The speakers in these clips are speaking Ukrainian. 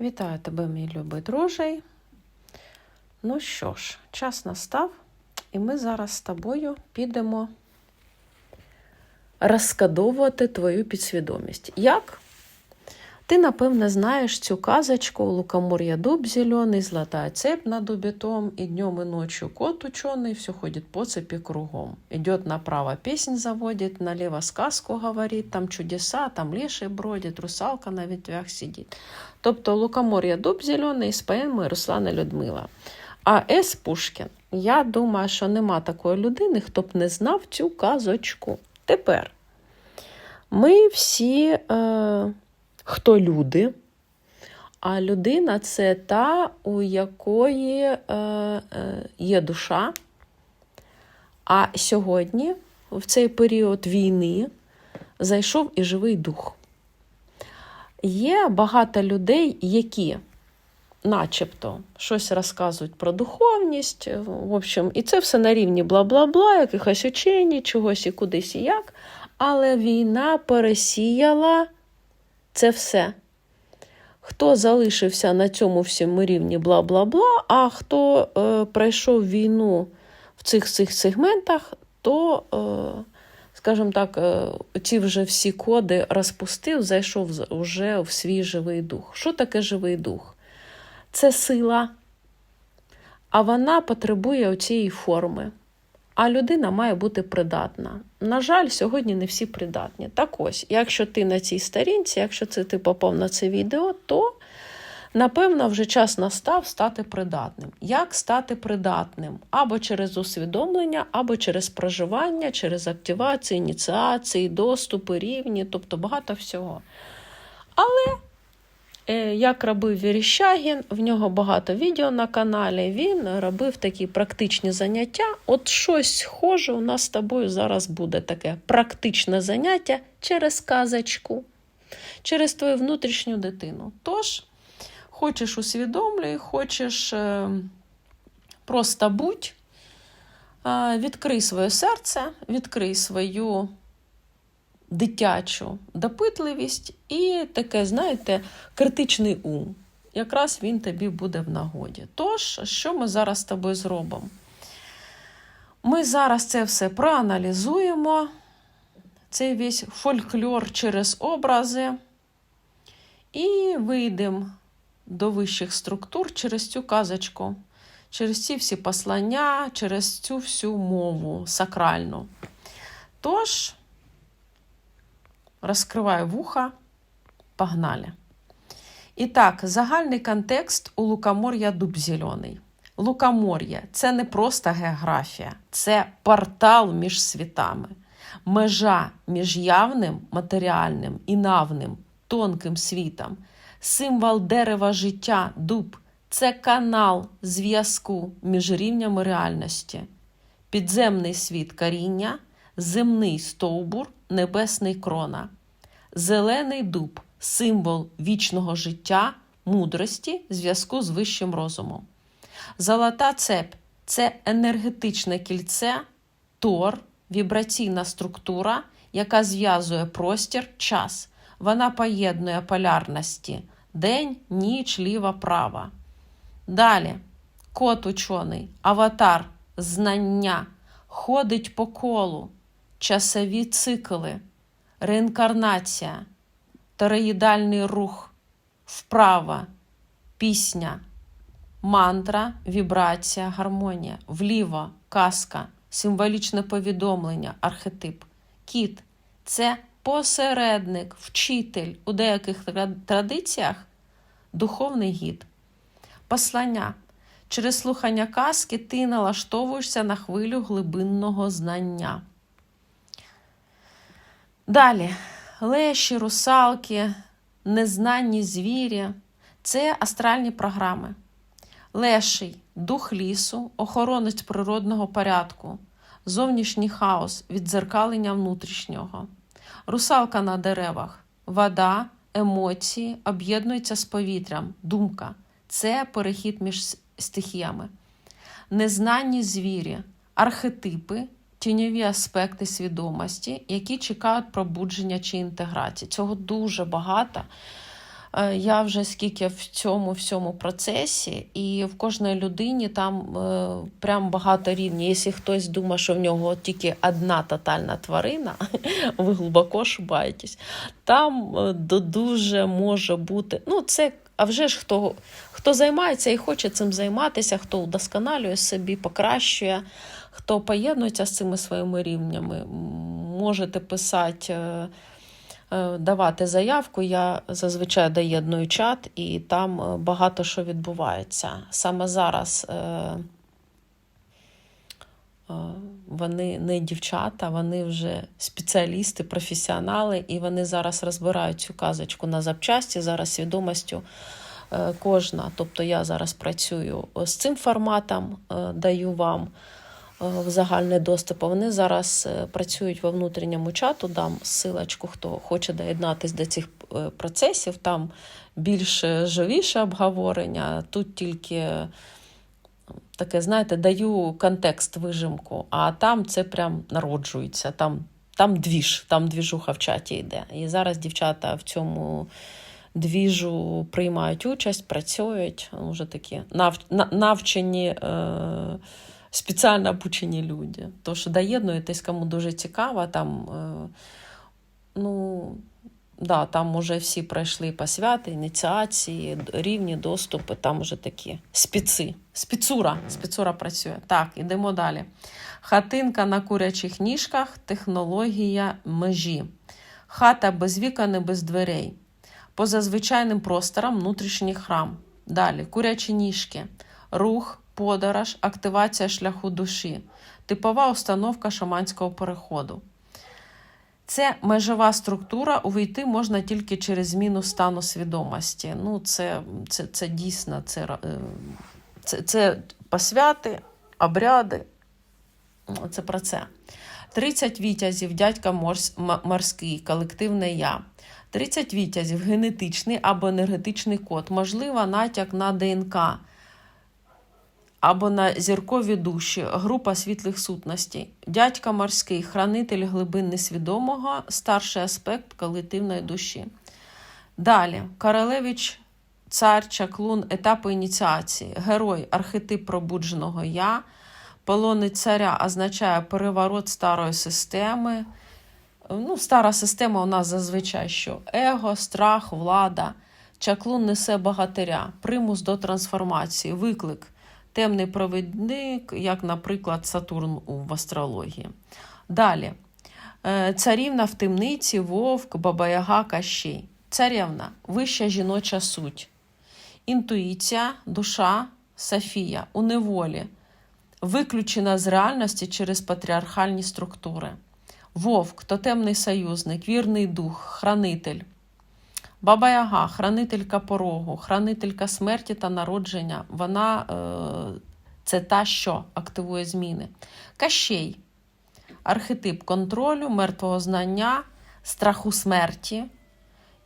Вітаю тебе, мій любий дружий. Ну що ж, час настав, і ми зараз з тобою підемо розкадовувати твою підсвідомість. Як? Ти, напевне, знаєш цю казочку «Лукоморья дуб зеленый, золотая цепь на дубе том, и днем и ночью кот ученый все ходит по цепи кругом. Идет направо песнь заводит, налево сказку говорит, там чудеса, там леший бродит, русалка на ветвях сидит. Тобто «Лукомор'я дуб зелений» з поеми Руслана Людмила. А С. Пушкін, я думаю, що нема такої людини, хто б не знав цю казочку. Тепер ми всі, е, хто люди, а людина це та, у якої е, е, є душа. А сьогодні, в цей період війни, зайшов і живий дух. Є багато людей, які начебто щось розказують про духовність. В общем, і це все на рівні бла-бла-бла, якихось учень, чогось і кудись і як. Але війна пересіяла це все. Хто залишився на цьому всьому рівні бла-бла-бла, а хто е, пройшов війну в цих цих сегментах, то, е, скажімо так, е, ці вже всі коди розпустив, зайшов вже в свій живий дух. Що таке живий дух? Це сила, а вона потребує цієї форми. А людина має бути придатна. На жаль, сьогодні не всі придатні. Так ось, якщо ти на цій сторінці, якщо це ти попав на це відео, то напевно вже час настав стати придатним. Як стати придатним? Або через усвідомлення, або через проживання, через активацію, ініціації, доступи, рівні, тобто багато всього. Але як робив Віріщагін, в нього багато відео на каналі. Він робив такі практичні заняття. От щось схоже у нас з тобою зараз буде таке практичне заняття через казочку, через твою внутрішню дитину. Тож, хочеш усвідомлюй, хочеш е, просто будь, е, відкрий своє серце, відкрий свою дитячу допитливість і таке, знаєте, критичний ум. Якраз він тобі буде в нагоді. Тож, що ми зараз з тобою зробимо? Ми зараз це все проаналізуємо, цей весь фольклор через образи, і вийдемо до вищих структур через цю казочку, через ці всі послання, через цю всю мову сакральну. Тож, розкриваю вуха, погнали. І так, загальний контекст у Лукомор'я дуб зелений. Лукомор'я це не просто географія, це портал між світами, межа між явним, матеріальним і навним, тонким світом, символ дерева життя, дуб. Це канал зв'язку між рівнями реальності, підземний світ коріння, земний стовбур, небесний крона, зелений дуб символ вічного життя, мудрості, зв'язку з вищим розумом. Золота цепь це енергетичне кільце, тор, вібраційна структура, яка зв'язує простір, час. Вона поєднує полярності день, ніч, ліва, права. Далі кот учений, аватар, знання, ходить по колу, часові цикли, реінкарнація, тероїдальний рух, вправа, пісня, мантра, вібрація, гармонія, вліво, казка, символічне повідомлення, архетип. Кіт це посередник, вчитель у деяких традиціях духовний гід. Послання. Через слухання казки ти налаштовуєшся на хвилю глибинного знання. Далі. Леші, русалки, незнанні звірі це астральні програми. Леший дух лісу, охоронець природного порядку, зовнішній хаос, віддзеркалення внутрішнього, русалка на деревах, вода, емоції об'єднуються з повітрям, думка це перехід між стихіями, незнанні звірі, архетипи тіньові аспекти свідомості, які чекають пробудження чи інтеграції. Цього дуже багато. Е, Я вже скільки в цьому всьому процесі, і в кожній людині там е, прям багато рівні. Якщо хтось думає, що в нього тільки одна тотальна тварина, ви глибоко ошибаєтесь. Там е, дуже може бути. Ну, це, а вже ж хто, хто займається і хоче цим займатися, хто удосконалює собі, покращує, хто поєднується з цими своїми рівнями, можете писати. е, е, давати заявку. Я зазвичай доєдную чат, і там е, багато що відбувається. Саме зараз вони не дівчата, вони вже спеціалісти, професіонали, і вони зараз розбирають цю казочку на запчасті, зараз свідомістю. Кожна, тобто я зараз працюю з цим форматом, даю вам в загальний доступ. Вони зараз е, працюють во внутрішньому чату. Дам силочку, хто хоче доєднатися до цих е, процесів. Там більш е, живіше обговорення. Тут тільки е, таке, знаєте, даю контекст вижимку, а там це прям народжується. Там, там двіж, там двіжуха в чаті йде. І зараз дівчата в цьому. Двіжу приймають участь, працюють ну, вже такі нав, на- навчені е, спеціально обучені люди. Тож доєднуєтесь, кому дуже цікаво, там, е, ну, да, там уже всі пройшли посвяти, ініціації, рівні доступи, там уже такі спіци. Спіцура. Спіцура працює. Так, ідемо далі. Хатинка на курячих ніжках, технологія межі. Хата без вікон і без дверей. Поза звичайним простором внутрішній храм. Далі курячі ніжки, рух, подорож, активація шляху душі, типова установка шаманського переходу. Це межова структура, увійти можна тільки через зміну стану свідомості. Ну, це, це, це дійсно це, е, це, це посвяти, обряди. Це про це. 30 вітязів, дядька морс, морський, колективне я. 30 вітязів, генетичний або енергетичний код, можливо, натяк на ДНК або на зіркові душі, група світлих сутностей. Дядька морський, хранитель глибин несвідомого, старший аспект колективної душі. Далі, Королевич, цар, чаклун, етапи ініціації, герой, архетип пробудженого я, полони царя означає переворот старої системи. Ну, стара система у нас зазвичай що? Его, страх, влада. Чаклун несе богатиря, примус до трансформації, виклик, темний провідник, як, наприклад, Сатурн в астрології. Далі. Е, Царівна в темниці, вовк, бабаяга, кащей. Царівна вища жіноча суть. Інтуїція, душа, Софія у неволі, виключена з реальності через патріархальні структури. Вовк, тотемний союзник, вірний дух, хранитель. Баба Яга, хранителька порогу, хранителька смерті та народження. Вона е, це та, що активує зміни. Кащей, архетип контролю, мертвого знання, страху смерті.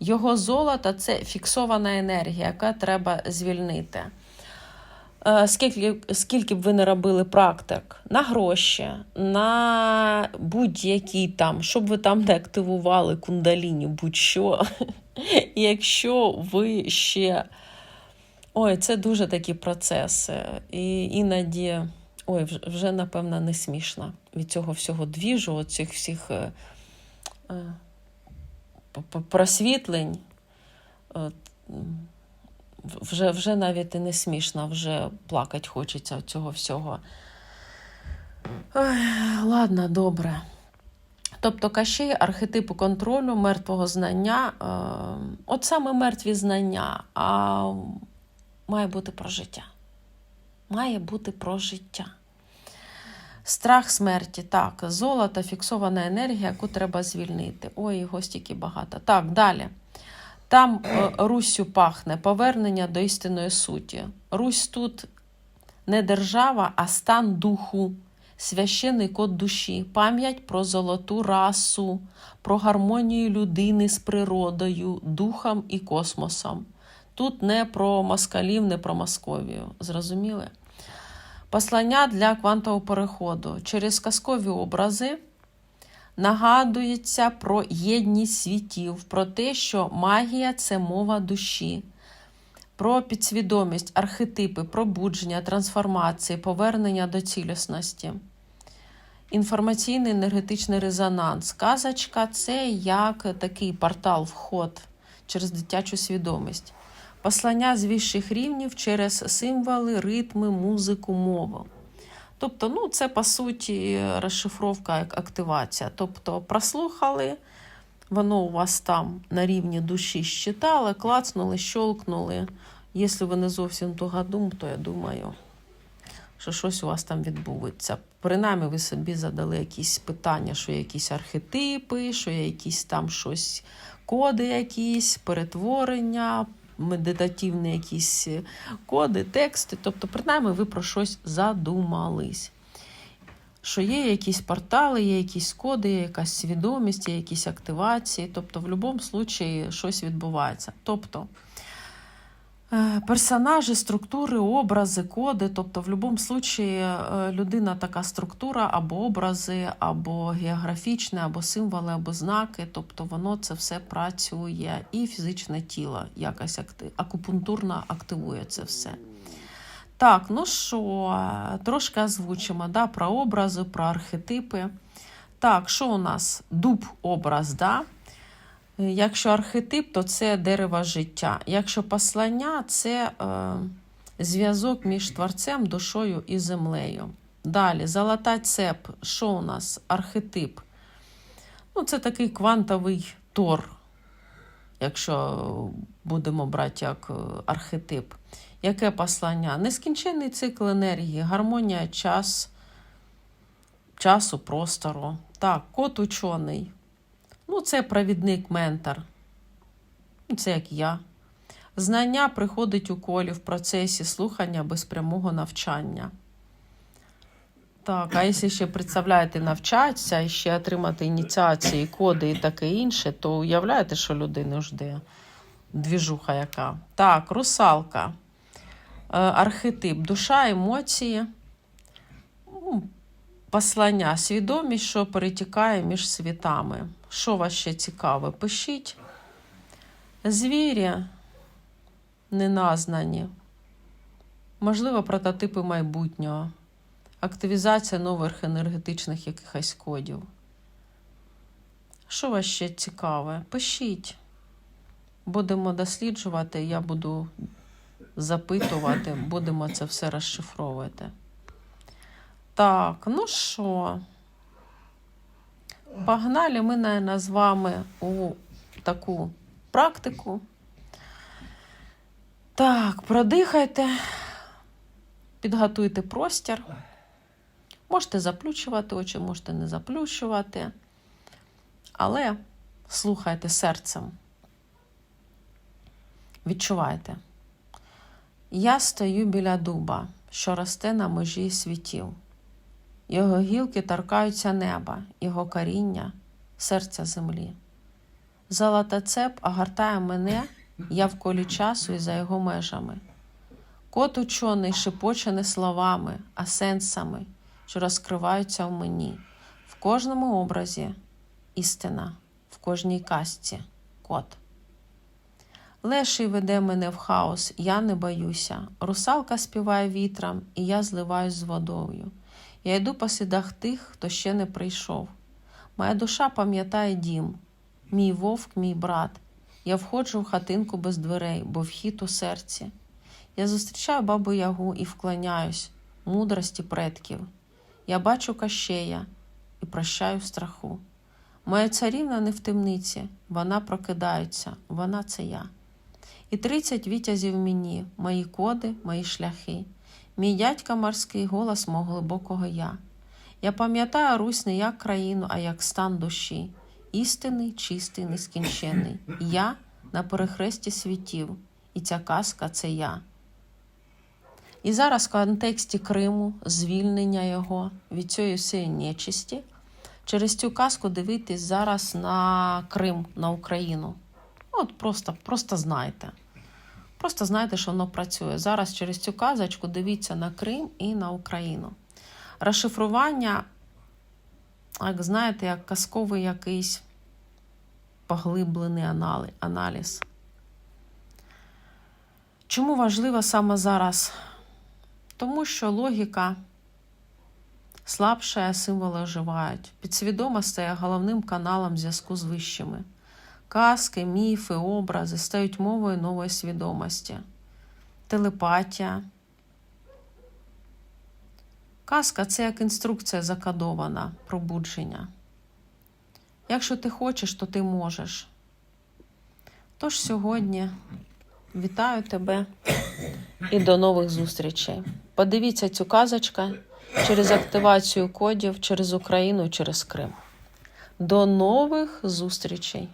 Його золото це фіксована енергія, яка треба звільнити. Е, Скільки, скільки б ви не робили практик на гроші, на будь-які там, щоб ви там не активували кундаліні, будь-що. Якщо ви ще. Ой, це дуже такі процеси. І іноді, ой, вже, напевно, не смішно від цього всього двіжу, оцих всіх е, е, просвітлень. Вже, вже навіть і не смішно, вже плакати хочеться цього всього. Ой, ладно, добре. Тобто кащей архетипу контролю, мертвого знання, е, от саме мертві знання, а має бути про життя. Має бути про життя. Страх смерті, так, золото, фіксована енергія, яку треба звільнити. Ой, його стільки багато. Так, далі. Там е, Руссю пахне повернення до істинної суті. Русь тут не держава, а стан духу, священний код душі, пам'ять про золоту расу, про гармонію людини з природою, духом і космосом. Тут не про москалів, не про Московію. Зрозуміли? Послання для квантового переходу через казкові образи нагадується про єдність світів, про те, що магія це мова душі, про підсвідомість, архетипи, пробудження, трансформації, повернення до цілісності. Інформаційний енергетичний резонанс. Казочка це як такий портал, вход через дитячу свідомість. Послання з вищих рівнів через символи, ритми, музику, мову. Тобто, ну, це по суті розшифровка як активація. Тобто, прослухали, воно у вас там на рівні душі щитали, клацнули, щолкнули. Якщо ви не зовсім тугодум, то я думаю, що щось у вас там відбудеться. Принаймні, ви собі задали якісь питання, що є якісь архетипи, що є якісь там щось, коди якісь, перетворення, медитативні якісь коди, тексти. Тобто, принаймні, ви про щось задумались. Що є якісь портали, є якісь коди, є якась свідомість, є якісь активації. Тобто, в будь-якому випадку щось відбувається. Тобто, е, персонажі, структури, образи, коди. Тобто, в будь-якому випадку е, людина така структура, або образи, або географічне, або символи, або знаки. Тобто, воно це все працює. І фізичне тіло якось акти- акупунктурно активує це все. Так, ну що, трошки озвучимо да, про образи, про архетипи. Так, що у нас? Дуб образ, да? Якщо архетип, то це дерево життя. Якщо послання, це е, зв'язок між творцем, душою і землею. Далі, золота цеп. Що у нас? Архетип. Ну, це такий квантовий тор, якщо будемо брати як е, архетип. Яке послання? Нескінченний цикл енергії, гармонія час, часу, простору. Так, кот учений. Ну, це провідник, ментор. Ну, Це як я. Знання приходить у колі в процесі слухання без прямого навчання. Так, а якщо ще представляєте навчатися і ще отримати ініціації, коди і таке інше, то уявляєте, що людину жде двіжуха яка. Так, русалка. Е, архетип, душа, емоції, ну, послання, свідомість, що перетікає між світами. Що вас ще цікаве? Пишіть. Звірі неназнані. Можливо, прототипи майбутнього. Активізація нових енергетичних якихось кодів. Що вас ще цікаве? Пишіть. Будемо досліджувати, я буду запитувати, будемо це все розшифровувати. Так, ну що, погнали ми, наверное, з вами у таку практику. Так, продихайте, підготуйте простір. Можете заплющувати очі, можете не заплющувати, але слухайте серцем. Відчувайте. Я стою біля дуба, що росте на межі світів. Його гілки торкаються неба, його коріння, серця землі. Золота цеп огортає мене, я в колі часу і за його межами. Кот учений шепоче не словами, а сенсами, що розкриваються в мені, в кожному образі істина, в кожній казці кот. Леший веде мене в хаос, я не боюся. Русалка співає вітром, і я зливаюсь з водою. Я йду по слідах тих, хто ще не прийшов. Моя душа пам'ятає дім, мій вовк, мій брат. Я входжу в хатинку без дверей, бо вхід у серці. Я зустрічаю бабу Ягу і вклоняюсь, мудрості предків. Я бачу кащея і прощаю страху. Моя царівна не в темниці, вона прокидається, вона це я. І тридцять вітязів мені, мої коди, мої шляхи, мій дядька морський голос мого глибокого я. Я пам'ятаю Русь не як країну, а як стан душі, істинний, чистий, нескінченний. Я на перехресті світів, і ця казка це я. І зараз в контексті Криму, звільнення його від цієї всієї нечисті, через цю казку дивитись зараз на Крим, на Україну. От просто, просто знайте. Просто знайте, що воно працює. Зараз через цю казочку дивіться на Крим і на Україну. Розшифрування як знаєте, як казковий якийсь поглиблений аналіз. Чому важливо саме зараз? Тому що логіка слабша, символи оживають. Підсвідомо стає головним каналом зв'язку з вищими. Казки, міфи, образи стають мовою нової свідомості. Телепатія. Казка це як інструкція закодована, пробудження. Якщо ти хочеш, то ти можеш. Тож сьогодні вітаю тебе і до нових зустрічей. Подивіться цю казочку через активацію кодів через Україну, через Крим. До нових зустрічей!